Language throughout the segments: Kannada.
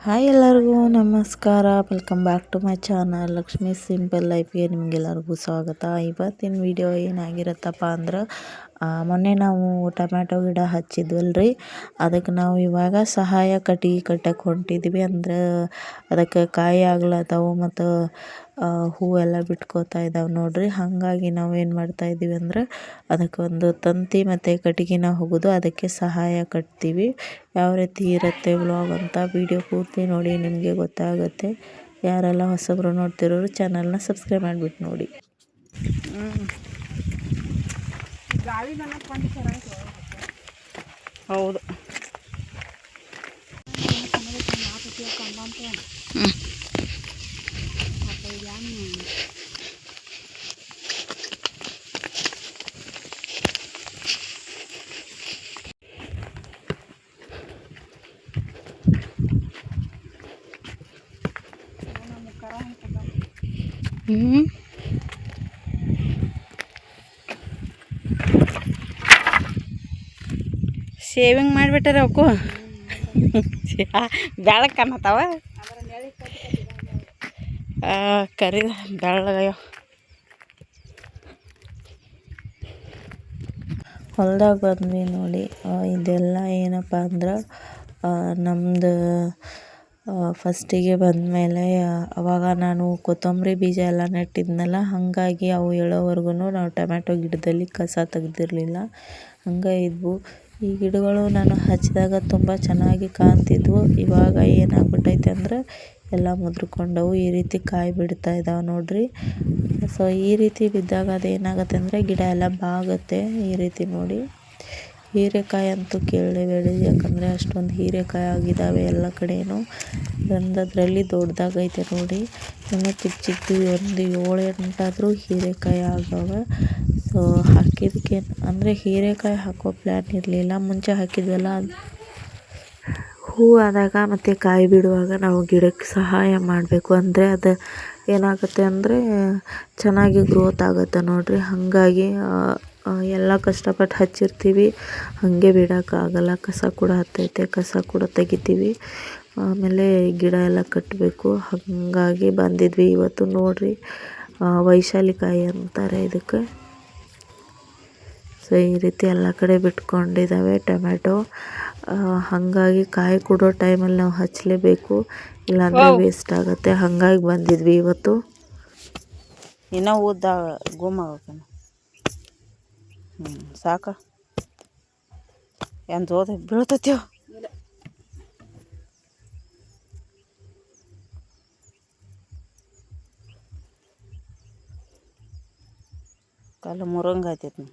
ಹಾಯ್ ಎಲ್ಲರಿಗೂ ನಮಸ್ಕಾರ. Welcome back to my channel Lakshmi simple ಲೈಫ್ಗೆ ನಿಮಗೆಲ್ಲರಿಗೂ ಸ್ವಾಗತ. ಇವತ್ತಿನ ವಿಡಿಯೋ ಏನಾಗಿರುತ್ತಪ್ಪ ಅಂದ್ರೆ ಮೊನ್ನೆ ನಾವು ಟೊಮ್ಯಾಟೊ ಗಿಡ ಹಚ್ಚಿದ್ವಲ್ರಿ. ಅದಕ್ಕೆ ನಾವು ಇವಾಗ ಸಹಾಯ ಕಟ್ಟಿ ಕಟ್ಟಕ್ಕೆ ಹೊಂಟಿದ್ವಿ ಅಂದ್ರೆ, ಅದಕ್ಕೆ ಕಾಯಿ ಆಗ್ಲತ್ತವು ಮತ್ತು ಹೂವೆಲ್ಲ ಬಿಟ್ಕೋತಾ ಇದ್ದಾವೆ ನೋಡ್ರಿ. ಹಾಗಾಗಿ ನಾವು ಏನು ಮಾಡ್ತಾ ಇದ್ದೀವಿ ಅಂದ್ರೆ ಅದಕ್ಕೆ ಒಂದು ತಂತಿ ಮತ್ತು ಕಟ್ಟಿಗೆನ ಹೋಗೋದು ಅದಕ್ಕೆ ಸಹಾಯ ಕಟ್ತೀವಿ. ಯಾವ ರೀತಿ ಇರುತ್ತೆ ವ್ಲಾಗ್ ಅಂತ ವಿಡಿಯೋ ಪೂರ್ತಿ ನೋಡಿ ನಿಮಗೆ ಗೊತ್ತಾಗುತ್ತೆ. ಯಾರೆಲ್ಲ ಹೊಸಬ್ರು ನೋಡ್ತಿರೋರು ಚಾನಲ್ನ ಸಬ್ಸ್ಕ್ರೈಬ್ ಮಾಡಿಬಿಟ್ಟು ನೋಡಿ. ಹೌದು. ಹ್ಞೂ ಶೇವಿಂಗ್ ಮಾಡಿಬಿಟ್ಟಾರ ಅವಕು ಬೆಳಗ್ಗೆ ಕರಿ ಬೆಳ್ಳಗಯ್ಯವ ಹೊಲ್ದಾಗ ಬಂದ್ವಿ ನೋಡಿ ಇದೆಲ್ಲ ಏನಪ್ಪ ಅಂದ್ರೆ ನಮ್ಮದು ಫಸ್ಟಿಗೆ ಬಂದಮೇಲೆ ಅವಾಗ ನಾನು ಕೊತ್ತಂಬರಿ ಬೀಜ ಎಲ್ಲ ನೆಟ್ಟಿದ್ನಲ್ಲ, ಹಾಗಾಗಿ ಅವು ಹೇಳೋವರೆಗೂ ನಾವು ಟೊಮ್ಯಾಟೊ ಗಿಡದಲ್ಲಿ ಕಸ ತೆಗ್ದಿರಲಿಲ್ಲ. ಹಂಗೆ ಇದ್ವು ಈ ಗಿಡಗಳು ನಾನು ಹಚ್ಚಿದಾಗ ತುಂಬ ಚೆನ್ನಾಗಿ ಕಾಣ್ತಿದ್ವು. ಇವಾಗ ಏನಾಗ್ಬಿಟ್ಟೈತೆ ಅಂದ್ರೆ ಎಲ್ಲ ಮುದುರಿಕೊಂಡವು. ಈ ರೀತಿ ಕಾಯಿ ಬಿಡ್ತಾ ಇದ್ದಾವೆ ನೋಡ್ರಿ. ಸೊ ಈ ರೀತಿ ಬಿದ್ದಾಗ ಅದೇನಾಗುತ್ತೆ ಅಂದರೆ ಗಿಡ ಎಲ್ಲ ಬಾಗುತ್ತೆ. ಈ ರೀತಿ ನೋಡಿ. ಹೀರೆಕಾಯಿ ಅಂತೂ ಕೇಳಲೇಬೇಡಿ. ಯಾಕಂದರೆ ಅಷ್ಟೊಂದು ಹೀರೆಕಾಯಿ ಆಗಿದ್ದಾವೆ ಎಲ್ಲ ಕಡೆಯೂ ಒಂದದ್ರಲ್ಲಿ ದೊಡ್ಡದಾಗೈತೆ ನೋಡಿ. ಇನ್ನು ಚಿಕ್ಕ ಚಿಕ್ಕದು ಒಂದು ಏಳು ಎಂಟಾದರೂ ಹೀರೆಕಾಯಿ ಆಗವೆ. ಸೊ ಹಾಕಿದ್ದಕ್ಕೆ ಅಂದರೆ ಹೀರೆಕಾಯಿ ಹಾಕೋ ಪ್ಲ್ಯಾನ್ ಇರಲಿಲ್ಲ. ಮುಂಚೆ ಹಾಕಿದ್ವಲ್ಲ ಹೂ ಆದಾಗ ಮತ್ತು ಕಾಯಿ ಬಿಡುವಾಗ ನಾವು ಗಿಡಕ್ಕೆ ಸಹಾಯ ಮಾಡಬೇಕು. ಅಂದರೆ ಅದು ಏನಾಗುತ್ತೆ ಅಂದರೆ ಚೆನ್ನಾಗಿ ಗ್ರೋತ್ ಆಗುತ್ತೆ ನೋಡಿರಿ. ಹಾಗಾಗಿ ಎಲ್ಲ ಕಷ್ಟಪಟ್ಟು ಹಚ್ಚಿರ್ತೀವಿ. ಹಾಗೆ ಬಿಡೋಕ್ಕಾಗಲ್ಲ ಕಸ ಕೂಡ ಹತ್ತೈತೆ. ಕಸ ಕೂಡ ತೆಗಿತೀವಿ. ಆಮೇಲೆ ಗಿಡ ಎಲ್ಲ ಕಟ್ಟಬೇಕು ಹಾಗಾಗಿ ಬಂದಿದ್ವಿ. ಇವತ್ತು ನೋಡಿರಿ ವೈಶಾಲಿ ಕಾಯಿ ಅಂತಾರೆ ಇದಕ್ಕೆ. ಸೊ ಈ ರೀತಿ ಎಲ್ಲ ಕಡೆ ಬಿಟ್ಕೊಂಡಿದ್ದಾವೆ ಟೊಮೆಟೊ ಹಾಗಾಗಿ ಕಾಯಿ ಕೊಡೋ ಟೈಮಲ್ಲಿ ನಾವು ಹಚ್ಚಲೇಬೇಕು. ಇಲ್ಲಾಂದರೆ ವೇಸ್ಟ್ ಆಗುತ್ತೆ. ಹಾಗಾಗಿ ಬಂದಿದ್ವಿ ಇವತ್ತು. ಇನ್ನೂ ಉದ್ದ ಗುಮ್ ಆಗಕ್ಕೆ ಹ್ಞೂ ಸಾಕ. ಏನು ಜೋದ ಬೀಳ್ತತ್ಯೋ. ಕಲ್ಲು ಮುರಂಗ ಆಯ್ತೈತಿ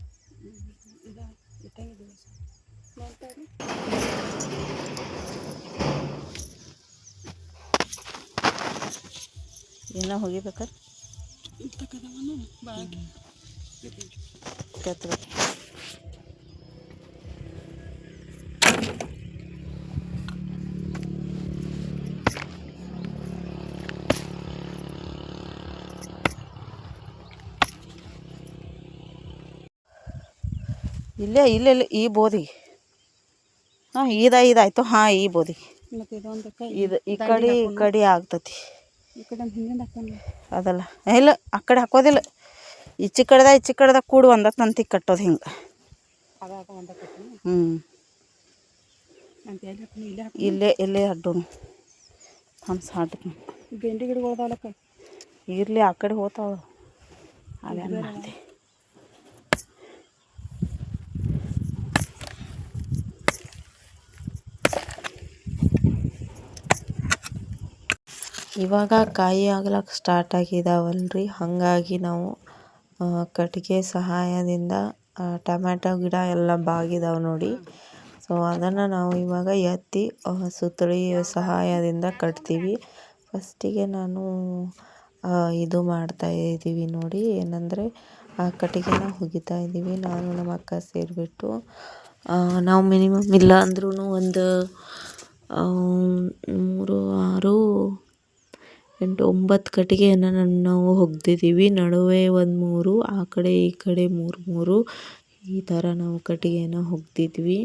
ಇನ್ನೂ ಹೋಗಿಬೇಕಾರೆ ಕೆತ್ತ ಇಲ್ಲೇ ಇಲ್ಲೇ ಇಲ್ಲ ಈ ಬೋದಿ ಇದ ಇದಾಯ್ತು ಹಾಂ ಈ ಬೋದಿ. ಇದು ಈ ಕಡೆ ಈ ಕಡೆ ಆಗ್ತತಿ. ಅದಲ್ಲ. ಇಲ್ಲ ಆ ಕಡೆ ಹಾಕೋದಿಲ್ಲ. ಈಚೆ ಕಡೆದ ಈಚೆ ಕಡೆದ ಕೂಡಿ ಒಂದ ತಂತಿ ಕಟ್ಟೋದು ಹಿಂಗೆ. ಹ್ಞೂ ಇಲ್ಲೇ ಇಲ್ಲೇ ಅಡ್ಡ ಇರ್ಲಿ ಹಂಸ ಹಾಡ್ತೀನಿ ಬೆಂಡಿ ಗಿಡಗಳದಾವಲ್ಲ ಇರಲಿ ಆ ಕಡೆ ಹೋತಾವ ಅದೇನು ಇವಾಗ ಕಾಯಿ ಆಗ್ಲಕ್ಕೆ ಸ್ಟಾರ್ಟ್ ಆಗಿದಾವಲ್ರಿ. ಹಾಗಾಗಿ ನಾವು ಕಟ್ಟಿಗೆ ಸಹಾಯದಿಂದ ಟೊಮೆಟೊ ಗಿಡ ಎಲ್ಲ ಬಾಗಿದಾವೆ ನೋಡಿ. ಸೊ ಅದನ್ನು ನಾವು ಇವಾಗ ಎತ್ತಿ ಸುತ್ತಳಿ ಸಹಾಯದಿಂದ ಕಟ್ತೀವಿ. ಫಸ್ಟಿಗೆ ನಾನು ಇದು ಮಾಡ್ತಾ ಇದ್ದೀವಿ ನೋಡಿ. ಏನಂದರೆ, ಆ, ಕಟ್ಟಿಗೆನ ಹುಗಿತಾ ಇದ್ದೀವಿ ನಾನು ನಮ್ಮ ಅಕ್ಕ ಸೇರಿಬಿಟ್ಟು ನಾವು ಮಿನಿಮಮ್ ಇಲ್ಲ ಅಂದ್ರೂ ಒಂದು ಮೂರು, ಆರು ಎಂಟು ಒಂಬತ್ತು ಕಟ್ಟಿಗೆಯನ್ನು ನಾವು ಹೊಗ್ದಿದ್ದೀವಿ. ನಡುವೆ ಒಂದು ಮೂರು, ಆ ಕಡೆ ಈ ಕಡೆ ಮೂರು ಮೂರು. ಈ ಥರ ನಾವು ಕಟ್ಟಿಗೆಯನ್ನು ಒಗ್ದಿದ್ವಿ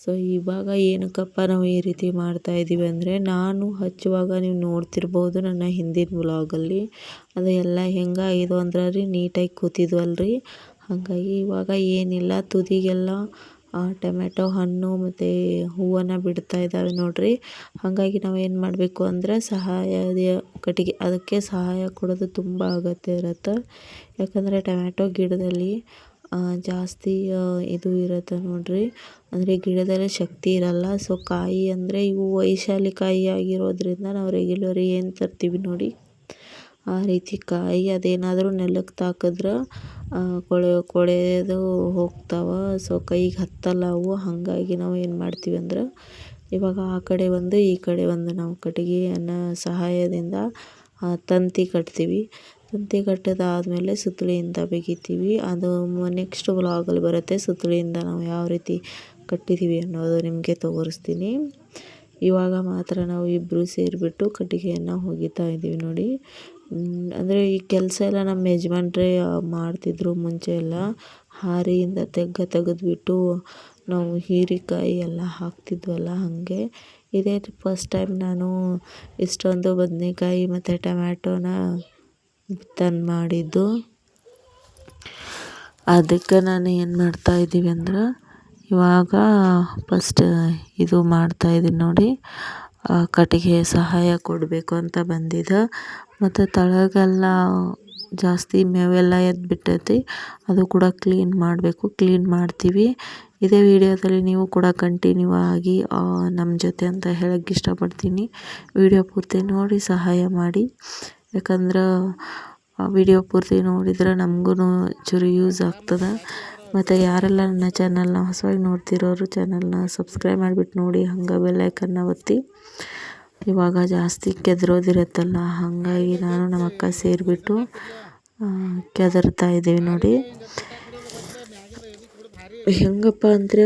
ಸೊ ಇವಾಗ ಏನಕ್ಕಪ್ಪ ನಾವು ಈ ರೀತಿ ಮಾಡ್ತಾ ಇದ್ದೀವಿ ಅಂದರೆ, ನಾನು ಹಚ್ಚುವಾಗ ನೀವು ನೋಡ್ತಿರ್ಬೋದು ನನ್ನ ಹಿಂದಿನ ಬ್ಲಾಗಲ್ಲಿ ಅದು ಎಲ್ಲ ಹೆಂಗಾಗಿದು ಅಂದ್ರೆ ರೀ ನೀಟಾಗಿ ಕೂತಿದ್ವಲ್ಲ ರೀ ಹಾಗಾಗಿ ಇವಾಗ ಏನಿಲ್ಲ, ತುದಿಗೆಲ್ಲ ಟೊಮೆಟೊ ಹಣ್ಣು ಮತ್ತು ಹೂವನ್ನು ಬಿಡ್ತಾ ಇದ್ದಾವೆ ನೋಡ್ರಿ. ಹಾಗಾಗಿ ನಾವು ಏನು ಮಾಡಬೇಕು ಅಂದರೆ ಸಹಾಯದ ಕಟ್ಟಿಗೆ, ಅದಕ್ಕೆ ಸಹಾಯ ಕೊಡೋದು ತುಂಬ ಅಗತ್ಯ ಇರುತ್ತೆ. ಯಾಕಂದರೆ ಟೊಮೆಟೊ ಗಿಡದಲ್ಲಿ ಜಾಸ್ತಿ ಇದು ಇರುತ್ತೆ ನೋಡ್ರಿ. ಅಂದರೆ ಗಿಡದಲ್ಲಿ ಶಕ್ತಿ ಇರಲ್ಲ. ಸೊ ಕಾಯಿ ಅಂದರೆ ಇವು ವೈಶಾಲಿ ಕಾಯಿ ಆಗಿರೋದ್ರಿಂದ ನಾವು ರೆಗ್ಯುಲರಿ ಏನು ತರ್ತೀವಿ ನೋಡಿ. ಆ ರೀತಿ ಕಾಯಿ ಅದೇನಾದರೂ ನೆಲಕ್ಕೆ ತಾಕಿದ್ರೆ ಕೊಳೆ, ಕೊಳೆದು ಹೋಗ್ತಾವೆ. ಸೊ ಕೈಗೆ ಹತ್ತಲ್ಲ ಅವು. ಹಾಗಾಗಿ ನಾವು ಏನು ಮಾಡ್ತೀವಿ ಅಂದ್ರೆ, ಇವಾಗ ಆ ಕಡೆ ಒಂದು, ಈ ಕಡೆ ಒಂದು ನಾವು ಕಟ್ಟಿಗೆಯನ್ನು ಸಹಾಯದಿಂದ ತಂತಿ ಕಟ್ತೀವಿ. ತಂತಿ ಕಟ್ಟೋದಾದಮೇಲೆ ಸುತ್ತಳಿಯಿಂದ ಬಿಗಿತೀವಿ. ಅದು ನೆಕ್ಸ್ಟ್ ವ್ಲಾಗಲ್ಲಿ ಬರುತ್ತೆ. ಸುತ್ತಳಿಯಿಂದ ನಾವು ಯಾವ ರೀತಿ ಕಟ್ಟಿದ್ದೀವಿ ಅನ್ನೋದು ನಿಮಗೆ ತೋರಿಸ್ತೀನಿ. ಇವಾಗ ಮಾತ್ರ ನಾವು ಇಬ್ಬರು ಸೇರಿಬಿಟ್ಟು ಕಟ್ಟಿಗೆಯನ್ನು ಒಗಿತಾ ಇದ್ದೀವಿ ನೋಡಿ. ಅಂದರೆ ಈ ಕೆಲಸ ಎಲ್ಲ ನಮ್ಮ ಯಜಮಾನ್ರೇ ಮಾಡ್ತಿದ್ದರು ಮುಂಚೆ ಎಲ್ಲ. ಹಾರಿಯಿಂದ ತೆಗ್ಗ ತೆಗೆದ್ಬಿಟ್ಟು ನಾವು ಹೀರೆಕಾಯಿ ಎಲ್ಲ ಹಾಕ್ತಿದ್ವಲ್ಲ ಹಾಗೆ. ಇದೇ ಫಸ್ಟ್ ಟೈಮ್ ನಾನು ಇಷ್ಟೊಂದು ಬದನೇಕಾಯಿ ಮತ್ತು ಟೊಮ್ಯಾಟೋನ ತಂದು ಮಾಡಿದ್ದು. ಅದಕ್ಕೆ ನಾನು ಏನು ಮಾಡ್ತಾ ಇದ್ದೀವಿ ಅಂದ್ರೆ ಇವಾಗ ಫಸ್ಟ್ ಇದು ಮಾಡ್ತಾ ಇದ್ದೀನಿ ನೋಡಿ ಕಟ್ಟಿಗೆ ಸಹಾಯ ಕೊಡಬೇಕು ಅಂತ ಬಂದಿದ್ದ ಮತ್ತು ತಳಗೆಲ್ಲ ಜಾಸ್ತಿ ಮೇವೆಲ್ಲ ಎದ್ದು ಬಿಟ್ಟೈತಿ ಅದು ಕೂಡ ಕ್ಲೀನ್ ಮಾಡಬೇಕು. ಕ್ಲೀನ್ ಮಾಡ್ತೀವಿ. ಇದೇ ವಿಡಿಯೋದಲ್ಲಿ ನೀವು ಕೂಡ ಕಂಟಿನ್ಯೂ ಆಗಿ ನಮ್ಮ ಜೊತೆ ಅಂತ ಹೇಳಕ್ಕೆ ಇಷ್ಟಪಡ್ತೀನಿ. ವಿಡಿಯೋ ಪೂರ್ತಿ ನೋಡಿ, ಸಹಾಯ ಮಾಡಿ. ಯಾಕಂದ್ರೆ ವಿಡಿಯೋ ಪೂರ್ತಿ ನೋಡಿದ್ರೆ ನಮಗೂ ಚೂರು ಯೂಸ್ ಆಗ್ತದೆ. ಮತ್ತು ಯಾರೆಲ್ಲ ನನ್ನ ಚಾನಲ್ನ ಹೊಸವಾಗಿ ನೋಡ್ತಿರೋರು ಚಾನಲ್ನ ಸಬ್ಸ್ಕ್ರೈಬ್ ಮಾಡಿಬಿಟ್ಟು ನೋಡಿ, ಹಂಗೆ ಬೆಲ್ಲೈಕನ್ನ ಒತ್ತಿ. ಇವಾಗ ಜಾಸ್ತಿ ಕೆದರೋದಿರುತ್ತಲ್ಲ, ಹಾಗಾಗಿ ನಾನು ನಮ್ಮ ಅಕ್ಕ ಸೇರಿಬಿಟ್ಟು ಕೆದರ್ತಾ ಇದ್ದೀವಿ ನೋಡಿ. ಹೆಂಗಪ್ಪ ಅಂದರೆ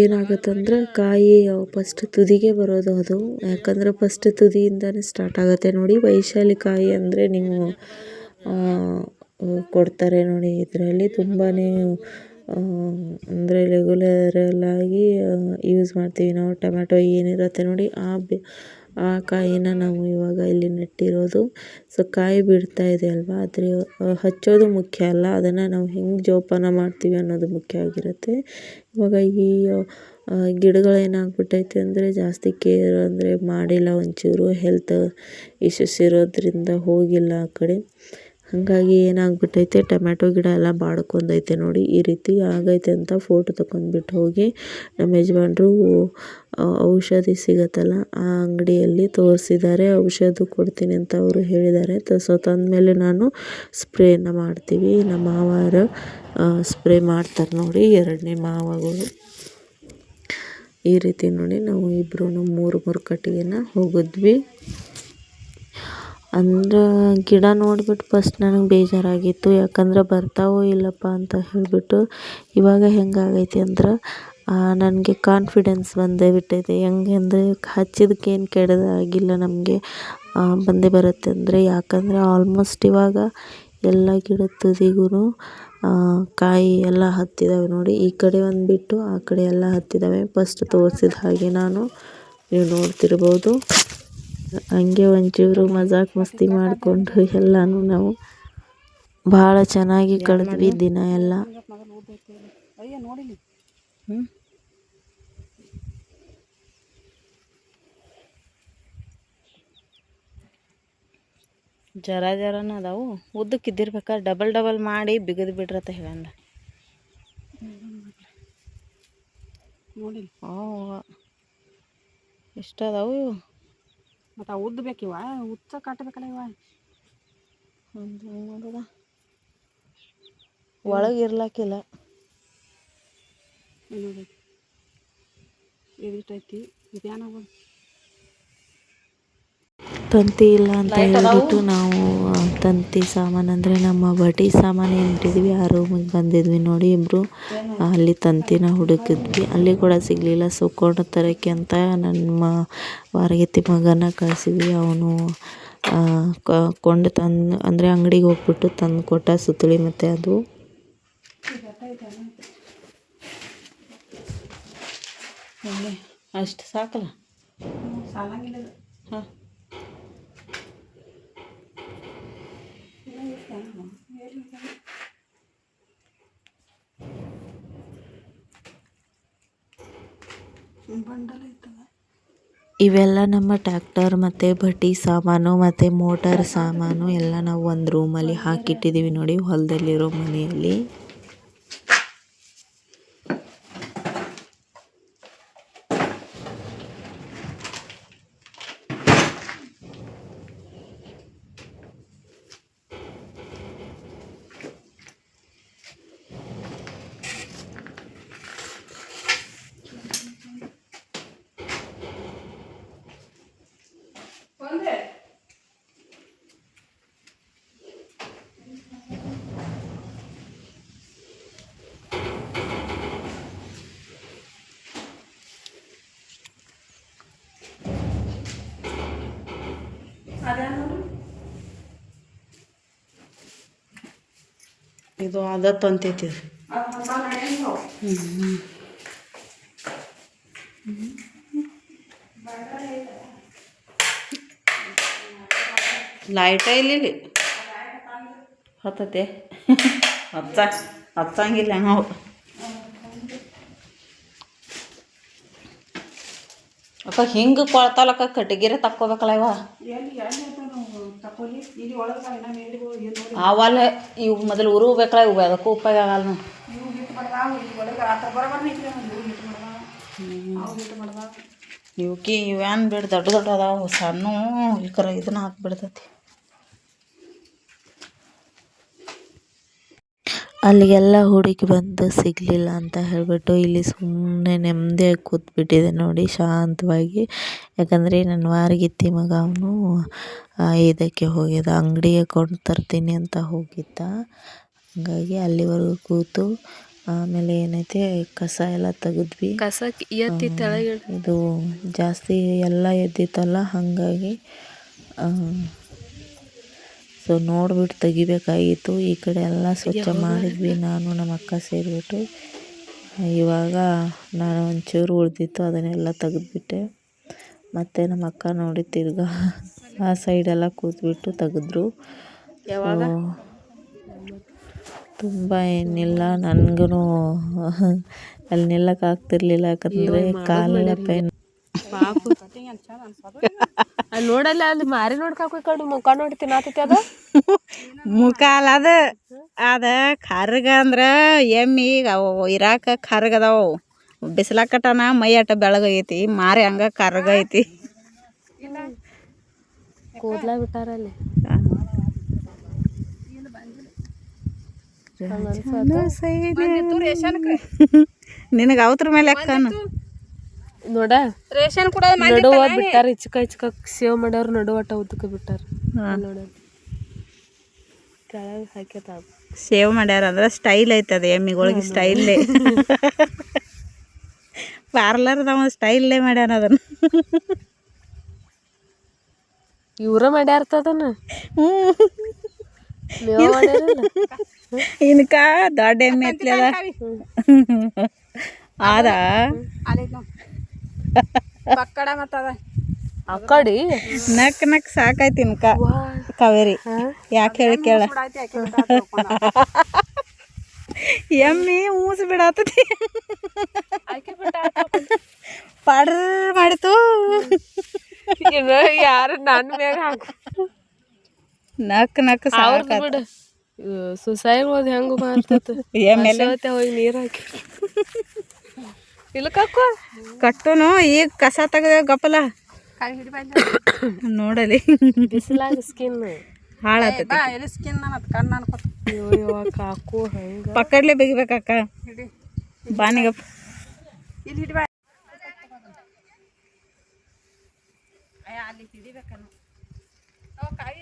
ಏನಾಗುತ್ತಂದ್ರೆ ಕಾಯಿ ಫಸ್ಟ್ ತುದಿಗೆ ಬರೋದು ಅದು. ಯಾಕಂದರೆ ಫಸ್ಟ್ ತುದಿಯಿಂದನೇ ಸ್ಟಾರ್ಟ್ ಆಗುತ್ತೆ ನೋಡಿ. ವೈಶಾಲಿ ಕಾಯಿ ಅಂದರೆ ನೀವು ಕೊಡ್ತಾರೆ ನೋಡಿ, ಇದರಲ್ಲಿ ತುಂಬಾ ಅಂದರೆ ರೆಗ್ಯುಲರಲ್ಲಾಗಿ ಯೂಸ್ ಮಾಡ್ತೀವಿ ನಾವು. ಟೊಮ್ಯಾಟೊ ಏನಿರುತ್ತೆ ನೋಡಿ, ಆ ಬಿ, ಆ ಕಾಯಿನ ನಾವು ಇವಾಗ ಇಲ್ಲಿ ನೆಟ್ಟಿರೋದು. ಸೊ ಕಾಯಿ ಬಿಡ್ತಾ ಇದೆ ಅಲ್ವಾ? ಆದರೆ ಹಚ್ಚೋದು ಮುಖ್ಯ ಅಲ್ಲ. ಅದನ್ನು ನಾವು ಹೆಂಗೆ ಜೋಪಾನ ಮಾಡ್ತೀವಿ ಅನ್ನೋದು ಮುಖ್ಯ ಆಗಿರುತ್ತೆ. ಇವಾಗ ಈ ಗಿಡಗಳು ಏನಾಗ್ಬಿಟ್ಟೈತೆ ಅಂದರೆ, ಜಾಸ್ತಿ ಕೇರ್ ಅಂದರೆ ಮಾಡಿಲ್ಲ, ಒಂಚೂರು ಹೆಲ್ತ್ ಇಶ್ಯೂಸ್ ಇರೋದ್ರಿಂದ ಹೋಗಿಲ್ಲ ಆ ಕಡೆ. ಹಾಗಾಗಿ ಏನಾಗ್ಬಿಟ್ಟೈತೆ, ಟೊಮ್ಯಾಟೊ ಗಿಡ ಎಲ್ಲ ಬಾಡ್ಕೊಂಡೈತೆ ನೋಡಿ, ಈ ರೀತಿ ಆಗೈತೆ ಅಂತ ಫೋಟೋ ತಕೊಂಡ್ಬಿಟ್ಟು ಹೋಗಿ ನಮ್ಮ ಯಜಮಾನ್ರು ಔಷಧಿ ಸಿಗುತ್ತಲ್ಲ, ಆ ಅಂಗಡಿಯಲ್ಲಿ ತೋರಿಸಿದ್ದಾರೆ, ಔಷಧ ಕೊಡ್ತೀನಿ ಅಂತ ಅವರು ಹೇಳಿದ್ದಾರೆ. ಸೊ, ತಂದಮೇಲೆ ನಾನು ಸ್ಪ್ರೇನ ಮಾಡ್ತೀವಿ. ನಮ್ಮ ಮಾವಾರು ಸ್ಪ್ರೇ ಮಾಡ್ತಾರೆ ನೋಡಿ, ಎರಡನೇ ಮಾವಗಳು. ಈ ರೀತಿ ನೋಡಿ ನಾವು ಇಬ್ಬರೂ ಮೂರು ಮೂರು ಕಟ್ಟಿಗೆನ ಹೋಗಿದ್ವಿ. ಅಂದ್ರೆ ಗಿಡ ನೋಡ್ಬಿಟ್ಟು ಫಸ್ಟ್ ನನಗೆ ಬೇಜಾರಾಗಿತ್ತು, ಯಾಕಂದ್ರೆ ಬರ್ತಾವೋ ಇಲ್ಲಪ್ಪ ಅಂತ ಹೇಳಿಬಿಟ್ಟು ಇವಾಗ ಹೆಂಗಾಗೈತಿ ಅಂದ್ರೆ ನನಗೆ ಕಾನ್ಫಿಡೆನ್ಸ್ ಬಂದೇ ಬಿಟ್ಟೈತೆ. ಹೆಂಗೆ ಅಂದರೆ ಹಚ್ಚಿದ್ದಕ್ಕೇನು ಕೆಡದಾಗಿಲ್ಲ ನಮಗೆ ಬಂದೇ ಬರುತ್ತೆ ಅಂದರೆ, ಯಾಕಂದರೆ ಆಲ್ಮೋಸ್ಟ್ ಇವಾಗ ಎಲ್ಲ ಗಿಡದ ತುದಿಗೂ ಕಾಯಿ ಎಲ್ಲ ಹತ್ತಿದ್ದಾವೆ ನೋಡಿ. ಈ ಕಡೆ ಒಂದು ಬಿಟ್ಟು ಆ ಕಡೆ ಎಲ್ಲ ಹತ್ತಿದ್ದಾವೆ ಫಸ್ಟ್ ತೋರಿಸಿದ ಹಾಗೆ ನಾನು ನೀವು ನೋಡ್ತಿರ್ಬೋದು. ಹಂಗೆ ಒಂಚೂರು ಮಜಾಕ್ ಮಸ್ತಿ ಮಾಡಿಕೊಂಡು ಎಲ್ಲನೂ ನಾವು ಭಾಳ ಚೆನ್ನಾಗಿ ಕಳೆದ್ವಿ ದಿನ ಎಲ್ಲ. ಜರ ಜರನ ಅದಾವು. ಉದ್ದಕ್ಕೆ ಇದ್ದಿರ್ಬೇಕಾದ್ರೆ ಡಬಲ್ ಡಬಲ್ ಮಾಡಿ ಬಿಗದು ಬಿಡ್ರತ್ತ ಹೇಳಂದ ನೋಡಿ ಓ ಎಷ್ಟು ಅದಾವು ಇವು? ಮತ್ತು ಆ ಉದ್ದ ಬೇಕಿವ ಉಚ್ಚ ಕಟ್ಟಬೇಕಲ್ಲ ಇವ? ಒಂದು ನೋಡುದ ಒಳಗೆ ಇರ್ಲಾಕಿಲ್ಲ ನೋಡಿ ಇದಿಟ್ಟೈತಿ ಇದೇನಾಗೋದು ತಂತಿ ಇಲ್ಲ ಅಂತ ಹೇಳ್ಬಿಟ್ಟು ನಾವು ತಂತಿ ಸಾಮಾನು ಅಂದರೆ ನಮ್ಮ ಬಟ್ಟೆ ಸಾಮಾನು ಏನಿಟ್ಟಿದ್ವಿ ಆ ರೂಮಿಗೆ ಬಂದಿದ್ವಿ ನೋಡಿ ಇಬ್ಬರು ಅಲ್ಲಿ ತಂತಿನ ಹುಡುಕಿದ್ವಿ. ಅಲ್ಲಿ ಕೂಡ ಸಿಗಲಿಲ್ಲ. ಸೊ ಕೊಂಡು ತರೋಕ್ಕೆ ಅಂತ ನಮ್ಮ ವಾರಗೆತ್ತಿ ಮಗನ ಕಳಿಸಿದ್ವಿ. ಅವನು ಕೊಂಡು ತಂದು ಅಂದರೆ ಅಂಗಡಿಗೆ ಹೋಗ್ಬಿಟ್ಟು ತಂದು ಕೊಟ್ಟ ಸುತ್ತಳಿ ಮತ್ತು ಅದು. ಅಷ್ಟು ಸಾಕಲ್ಲ. ಹಾಂ ಬಂಡಲ್ ಐತದ ಇವೆಲ್ಲ ನಮ್ಮ ಟ್ರ್ಯಾಕ್ಟರ್ ಮತ್ತು ಭಟ್ಟಿ ಸಾಮಾನು ಮತ್ತು ಮೋಟಾರ್ ಸಾಮಾನು ಎಲ್ಲ ನಾವು ಒಂದು ರೂಮಲ್ಲಿ ಹಾಕಿಟ್ಟಿದ್ದೀವಿ ನೋಡಿ, ಹೊಲದಲ್ಲಿರೋ ಮನೆಯಲ್ಲಿ. ಇದು ಆದತ್ತು ಅಂತೈತಿ ಇದು. ಅದು ಹೊಸ ನಡೆಯಂಗಿಲ್ಲ ಅವು. ಲೈಟ ಇಲ್ಲ ಇಲ್ಲಿ ಹತ್ತತೆ ಹಚ್ಚ ಹಚ್ಚಂಗಿಲ್ಲ ನಾವು ಅಕ್ಕ ಹಿಂಗೆ ಕೊಳ್ತಾಲಕ್ಕ ಕಟ್ಟಿಗೆರೆ ತಕ್ಕೋಬೇಕಲ್ಲ ಇವ. ಆವಲ್ಲ ಇವು ಮೊದಲು ಉರುಬೇಕಲ್ಲ ಇವು ಅದಕ್ಕೂ ಉಪಯೋಗ ಆಗಲ್ಲ ಇವಕ್ಕೆ ಇವೇನು ಬಿಡು ದೊಡ್ಡ ದೊಡ್ಡ ಅದಾವು ಸಣ್ಣ ಇಲ್ಕರ ಇದನ್ನ ಹಾಕ್ಬಿಡ್ತೈತಿ. ಅಲ್ಲಿಗೆಲ್ಲ ಹುಡುಕಿ ಬಂದು ಸಿಗಲಿಲ್ಲ ಅಂತ ಹೇಳಿಬಿಟ್ಟು ಇಲ್ಲಿ ಸುಮ್ಮನೆ ನೆಮ್ಮದಿಯಾಗಿ ಕೂತ್ಬಿಟ್ಟಿದೆ ನೋಡಿ ಶಾಂತವಾಗಿ. ಯಾಕಂದರೆ ನನ್ನ ವಾರಗಿತ್ತಿ ಮಗ ಅವನು ಇದಕ್ಕೆ ಹೋಗಿದ್ದ ಅಂಗಡಿಗೆ ಕೊಂಡು ತರ್ತೀನಿ ಅಂತ ಹೋಗಿದ್ದ. ಹಾಗಾಗಿ ಅಲ್ಲಿವರೆಗೂ ಕೂತು ಆಮೇಲೆ ಏನೈತೆ ಕಸ ಎಲ್ಲ ತೆಗೆದ್ವಿ. ಕಸ ಎತ್ತಿ ಇದು ಜಾಸ್ತಿ ಎಲ್ಲ ಎದ್ದಿತ್ತಲ್ಲ ಹಾಗಾಗಿ ಸೊ ನೋಡ್ಬಿಟ್ಟು ತೆಗಿಬೇಕಾಗಿತ್ತು. ಈ ಕಡೆ ಎಲ್ಲ ಸ್ವಚ್ಛ ಮಾಡಿದ್ವಿ. ನಾನು ನಮ್ಮ ಅಕ್ಕ ಸೇರಿಬಿಟ್ಟು. ಇವಾಗ ನಾನು ಒಂಚೂರು ಉಳಿದಿತ್ತು ಅದನ್ನೆಲ್ಲ ತೆಗೆದ್ಬಿಟ್ಟೆ. ಮತ್ತು ನಮ್ಮ ಅಕ್ಕ ನೋಡಿ ತಿರ್ಗಾ ಆ ಸೈಡೆಲ್ಲ ಕೂತ್ಬಿಟ್ಟು ತೆಗೆದ್ರು. ತುಂಬ ಏನಿಲ್ಲ. ನನಗೂ ಅಲ್ಲಿ ನಿಲ್ಲಕ್ಕೆ ಆಗ್ತಿರ್ಲಿಲ್ಲ. ಯಾಕಂದರೆ ಕಾಲೆಲ್ಲ ಪೇನ್ ಅಲ್ಲಿ ನೋಡಲ್ಲ ಅಲ್ಲಿ ಮಾರಿ ನೋಡ್ಕಾಕ ಕಡು ಮುಖ ನೋಡಿ ತಿನ್ನತೈತಿ ಅದ. ಮುಖ ಅಲ್ಲ ಅದು. ಅದ ಖರ್ಗ ಅಂದ್ರೆ ಎಮ್ಮಿ ಅವು ಇರಾಕ ಖರ್ಗ ಅದಾವು. ಬಿಸಿಲಾಕಟನ ಮೈ ಅಟ ಬೆಳಗೈತಿ ಮಾರಿ ಹಂಗ ಕರ್ಗ ಐತಿ. ಕೂದ್ಲ ಬಿಟ್ಟಾರಲ್ಲಿ ನಿನಗೆ ಅವತ್ರ ಮೇಲೆ ಅಕ್ಕನ ನೋಡ. ರೇಷನ್ ಕೂಡ ನಡುವ ಬಿಟ್ಟಾರ ಇಚ್ಕ ಇಚ್ಕ ಸೇವ್ ಮಾಡ್ಯಾರ ನಡುವ ಅಟ್ಟ ಉದ್ದಕ್ಕೆ ಬಿಟ್ಟಾರ. ನೋಡ. ಕೆಳಗೆ ಹಾಕ್ಯತ ಸೇವ್ ಮಾಡ್ಯಾರ ಅಂದ್ರೆ ಸ್ಟೈಲ್ ಐತೆ ಅದು ಎಮ್ಮಿಗಳಿಗೆ ಸ್ಟೈಲ್ಲೇ ಪಾರ್ಲರ್ದವ ಸ್ಟೈಲ್ಲೇ ಮಾಡ್ಯಾರ ಅದನ್ನು. ಇವ್ರ ಮಾಡ್ಯಾರ್ತದನ ಹ್ಞೂ. ಇನ್ಕಾ ದೊಡ್ಡ ಎಮ್ಮೆ ಎತ್ಲದ ಆದ? ಪಕ್ಕಡ ಮತ್ತದ ಆ ಕಡೆ ನಕ್ ನಕ್ ಸಾಕಾಯ್ತು ಇನ್ಕ. ಕಾವೇರಿ. ಯಾಕೆ ಹೇಳಿ ಕೇಳ. ಎಮ್ಮಿ ಊಸ್ ಬಿಡಾತತಿ. ಪಡ್ರ ಮಾಡಿತು. ಯಾರು ನನ್ನ ಮ್ಯಾಗ ಹಾಕು ನಕ್ ನಕ್ ಸಾಕಾಯ್ತು. ಬಿಡು. ಸುಸಾಯಿಗಳು ಹೆಂಗು ಮಾಡ್ತೈತ ಹೋಗಿ ನೀರು ಹಾಕಿ. ಇಲ್ಕಕ್ಕೋ ಕಟ್ಟುನು ಈಗ ಕಸ ತೆಗ್ದ ಗಪ್ಪಲ. ನೋಡಲಿ. ಬಿಸಿಲಾಗ ಸ್ಕಿನ್ ಹಾಳಾತೈತಿ. ಎಲ್ಲಿ ಸ್ಕಿನ್ ನನ್ನ ಕಣ್ಣು ಅನ್ಕೋತ. ಅಯ್ಯೋ ಕಾಕು ಹಂಗ. ಪಕ್ಕಡ್ಲೆ ಬಿಗಿಬೇಕಕ್ಕ ಹಿಡಿ. ಬಾನಿಗಪ್ಪ ಇಲ್ಲಿ ಹಿಡಿ ಬಾ ಅಯ್ಯ ಅಲ್ಲಿ ಹಿಡಿಬೇಕನ್ನು. ಕಾಯಿ.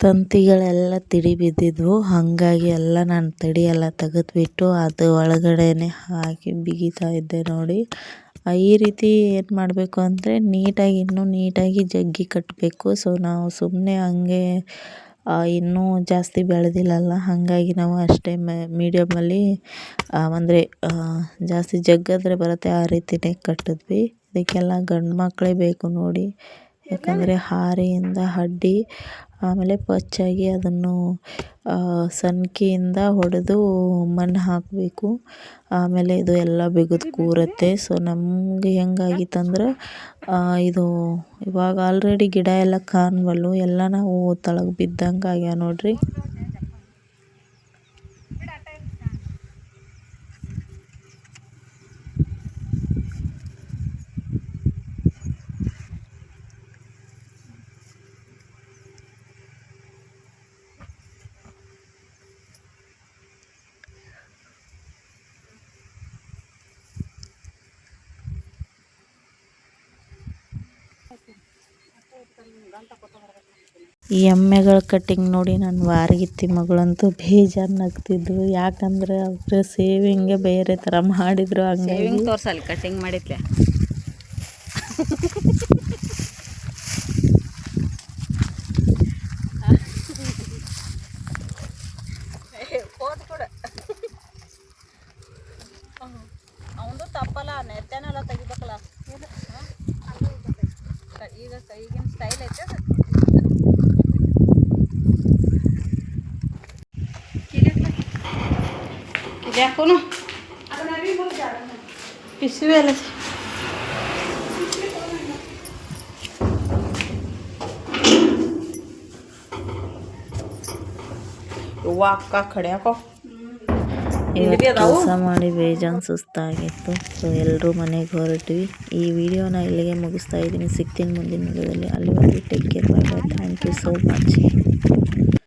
ತಂತಿಗಳೆಲ್ಲ ತಿಡಿ ಬಿದ್ದಿದ್ವು. ಹಾಗಾಗಿ ಎಲ್ಲ ನಾನು ತಡಿ ಎಲ್ಲ ತೆಗೆದ್ಬಿಟ್ಟು ಅದು ಒಳಗಡೆನೆ ಹಾಕಿ ಬಿಗಿತಾ ಇದ್ದೆ ನೋಡಿ. ಈ ರೀತಿ ಏನು ಮಾಡಬೇಕು ಅಂದರೆ ನೀಟಾಗಿ ಇನ್ನೂ ನೀಟಾಗಿ ಜಗ್ಗಿ ಕಟ್ಟಬೇಕು ಸೊ ನಾವು ಸುಮ್ಮನೆ ಹಂಗೆ ಇನ್ನೂ ಜಾಸ್ತಿ ಬೆಳೆದಿಲ್ಲಲ್ಲ. ಹಾಗಾಗಿ ನಾವು ಅಷ್ಟೇ ಮೀಡಿಯಮಲ್ಲಿ ಅಂದರೆ ಜಾಸ್ತಿ ಜಗ್ಗಿದ್ರೆ ಬರುತ್ತೆ ಆ ರೀತಿನೇ ಕಟ್ಟಿದ್ವಿ. ಇದಕ್ಕೆಲ್ಲ ಗಂಡು ಮಕ್ಕಳೇ ಬೇಕು ನೋಡಿ. ಯಾಕಂದರೆ ಹಾರೆಯಿಂದ ಅಡ್ಡಿ ಆಮೇಲೆ ಪಚ್ಚಾಗಿ ಅದನ್ನು ಸನ್ಕೆಯಿಂದ ಹೊಡೆದು ಮಣ್ಣು ಹಾಕಬೇಕು. ಆಮೇಲೆ ಇದು ಎಲ್ಲ ಬಿಗಿದು ಕೂರುತ್ತೆ. ಸೊ ನಮಗೆ ಹೆಂಗಾಗಿತ್ತಂದ್ರೆ ಇದು ಇವಾಗ ಆಲ್ರೆಡಿ ಗಿಡ ಎಲ್ಲ ಕಾಣ್ವಲ್ವು ಎಲ್ಲ ನಾವು ತಳಗೆ ಬಿದ್ದಂಗೆ ಆಗ್ಯಾವ ನೋಡ್ರಿ. ಈ ಎಮ್ಮೆಗಳ ಕಟ್ಟಿಂಗ್ ನೋಡಿ ನನ್ನ ವಾರಗಿತ್ತಿ ಮಗಳಂತೂ ಬೇಜಾರು ನಗ್ತಿದ್ರು ಯಾಕಂದ್ರೆ ಅವ್ರ ಸೇವಿಂಗೇ ಬೇರೆ ಥರ ಮಾಡಿದ್ರು ಹಂಗೆ ಸೇವಿಂಗ್ ತೋರ್ಸಲ್ಲಿ ಕಟಿಂಗ್ ಮಾಡಿದ್ಲೆ ಅವಂದು ತಪ್ಪಲ್ಲ ನೆತ್ತನೆಲ್ಲ ತೆಗಿಬೇಕಲ್ಲ ಈಗ ಈಗಿನ ಸ್ಟೈಲ್ ಐತೆ ಅದು. ಇದ್ಯಾಕೋನು ಪಿಸಿವೆ ಅಲ್ಲ ಯವ್ವ ಅಕ್ಕ ಕಡ್ಯಾಕೋ ಇವತ್ತು ಕೆಲಸ ಮಾಡಿ ಬೇಜಾನ್ ಸುಸ್ತಾಗಿತ್ತು ಸೊ ಎಲ್ಲರೂ ಮನೆಗೆ ಹೊರಟ್ವಿ ಈ ವಿಡಿಯೋನ ಇಲ್ಲಿಗೆ ಮುಗಿಸ್ತಾ ಇದ್ದೀನಿ ಸಿಗ್ತೀನಿ ಮುಂದಿನ ವಿಡಿಯೋದಲ್ಲಿ ಅಲ್ಲಿವರೆಗೂ take care bye bye thank you so much